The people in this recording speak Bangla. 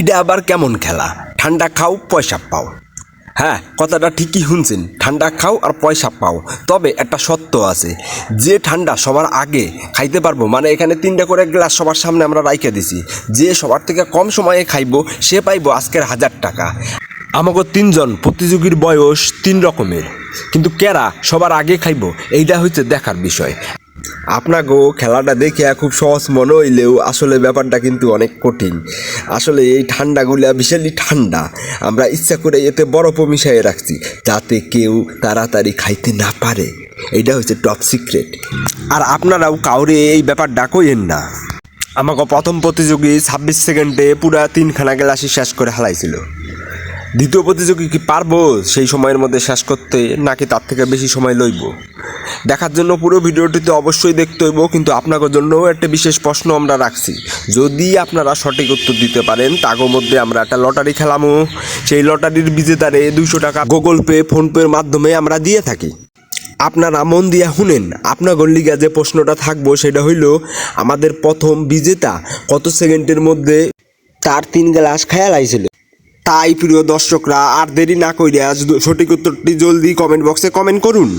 এটা আবার কেমন খেলা? ঠান্ডা খাও পয়সা পাও। হ্যাঁ কথাটা ঠিকই শুনছেন। ঠান্ডা খাও আর পয়সা পাও। তবে একটা সত্য আছে, যে ঠান্ডা সবার আগে খাইতে পারব মানে এখানে তিনটা করে গ্লাস সবার সামনে আমরা রাইখে দিছি, যে সবার থেকে কম সময়ে খাইবো, সে পাইবো আজকের হাজার টাকা। আমাকে তিনজন প্রতিযোগীর বয়স তিন রকমের, কিন্তু কেরা সবার আগে খাইবো, এইটা হচ্ছে দেখার বিষয়। আপনাকেও খেলাটা দেখে খুব সহজ মনে হইলেও আসলে ব্যাপারটা কিন্তু অনেক কঠিন। আসলে এই ঠান্ডাগুলা বিশালই ঠান্ডা। আমরা ইচ্ছা করে এতে বরফও মিশিয়ে রাখছি, যাতে কেউ তাড়াতাড়ি খাইতে না পারে। এটা হচ্ছে টপ সিক্রেট আর আপনারাও কাউরে এই ব্যাপারটা কইেন না। আমাকে প্রথম প্রতিযোগী ছাব্বিশ সেকেন্ডে পুরা তিনখানা গ্লাসই শেষ করে হালাইছিল। দ্বিতীয় প্রতিযোগী কি পারব? সেই সময়ের মধ্যে শেষ করতে নাকি তার থেকে বেশি সময় লইব? দেখার জন্য পুরো ভিডিওটিতে অবশ্যই দেখতে হইব, কিন্তু আপনাদের জন্যও একটা বিশেষ প্রশ্ন আমরা রাখছি। যদি আপনারা সঠিক উত্তর দিতে পারেন তাগোর মধ্যে আমরা একটা লটারি খেলামো। সেই লটারির বিজেতারে দুইশো টাকা গুগল পে ফোনপের মাধ্যমে আমরা দিয়ে থাকি। আপনারা মন দিয়া শুনেন আপনার গল্লিগা যে প্রশ্নটা থাকব সেটা হইল, আমাদের প্রথম বিজেতা কত সেকেন্ডের মধ্যে তার তিন গ্লাস খেয়াল আইছিল তাই প্রিয় দর্শকরা, আর দেরি না কইরা সঠিক উত্তরটি জলদি কমেন্ট বক্সে কমেন্ট করুন।